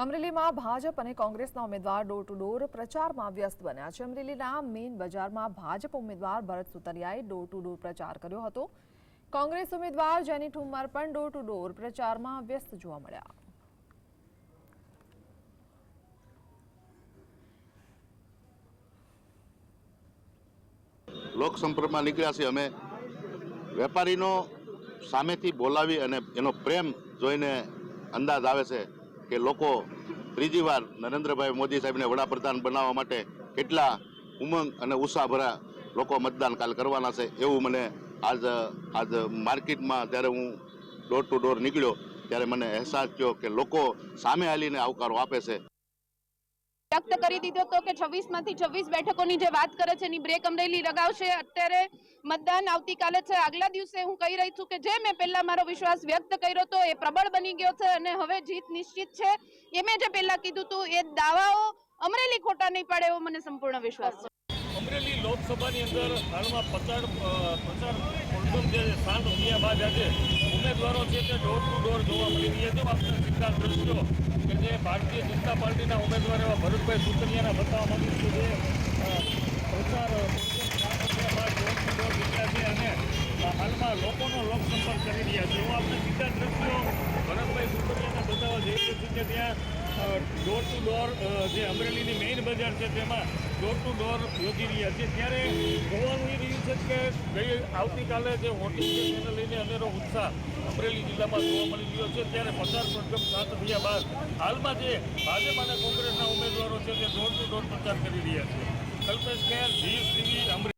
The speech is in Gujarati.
અમરેલીમાં ભાજપ અને કોંગ્રેસના ઉમેદવાર ડોર ટુ ડોર પ્રચારમાં વ્યસ્ત બન્યા છે. અમરેલીના મેઇન બજારમાં ભાજપ ઉમેદવાર ભરત સુતરિયાએ ડોર ટુ ડોર પ્રચાર કર્યો હતો. કોંગ્રેસ ઉમેદવાર જેની ઠુમ્મર પણ ડોર ટુ ડોર પ્રચારમાં વ્યસ્ત જોવા મળ્યા. લોકસંપર્કમાં નીકળ્યા છીએ અમે. વેપારીનો સામેથી બોલાવી અને એનો પ્રેમ જોઈને અંદાજ આવે છે. કે લોકો ત્રીજી વાર નરેન્દ્રભાઈ મોદી સાહેબને વડાપ્રધાન બનાવવા માટે કેટલા ઉમંગ અને ઉત્સાહભરા લોકો મતદાન કાલ કરવાના છે એવું મને આજ આજ માર્કેટમાં જ્યારે હું ડોર ટુ ડોર નીકળ્યો ત્યારે મને અહેસાસ થયો કે લોકો સામે હાલીને આવકારો આપે છે. વ્યક્ત કરી દીધો હતો કે છવ્વીસમાંથી છવ્વીસ બેઠકોની જે વાત કરે છે, એની બ્રેક અમરેલી લગાવશે. અત્યારે મતદાન આવતીકાલે છે. આગલા દિવસે હું કહી રહી છું કે જે મેં પહેલા મારો વિશ્વાસ વ્યક્ત કર્યો હતો એ પ્રબળ બની ગયો છે અને હવે જીત નિશ્ચિત છે. એ મેં જે પહેલા કીધું હતું, એ દાવાઓ અમરેલી ખોટા નહીં પડે એવો મને સંપૂર્ણ વિશ્વાસ છે. અમરેલી લોકસભાની અંદર હાલમાં પ્રચાર પ્રચાર જે શાંત થયા બાદ આજે ઉમેદવારો છે તે ડોર ટુ ડોર જોવા મળી રહ્યા છે. આપણે દ્રશ્યો જે ભારતીય જનતા પાર્ટીના ઉમેદવાર એવા ભરતભાઈ સુતરિયાના બતાવવા માંગુ છું જે પ્રચાર છે અને હાલમાં લોકોનો લોકસંપર્ક કરી રહ્યા છે. એવા આપણે સીધા દ્રશ્યો ભરતભાઈ સુતરિયાના બતાવવા જઈ રહ્યા છીએ કે ત્યાં ડોર ટુ ડોર જે અમરેલીની મેઇન બજાર છે તેમાં ડોર ટુ ડોર યોજી રહ્યા છે. ત્યારે જોવાનું એ રહ્યું છે કે ગઈ આવતીકાલે જે વોટિંગ છે લઈને અનેરો ઉત્સાહ અમરેલી જિલ્લામાં જોવા મળી રહ્યો છે. ત્યારે પ્રચાર પ્રગમ શાંત થયા બાદ હાલમાં જે ભાજપ અને કોંગ્રેસના ઉમેદવારો છે તે ડોર ટુ ડોર પ્રચાર કરી રહ્યા છે. Kalpesh Kher GSTV TV Amreli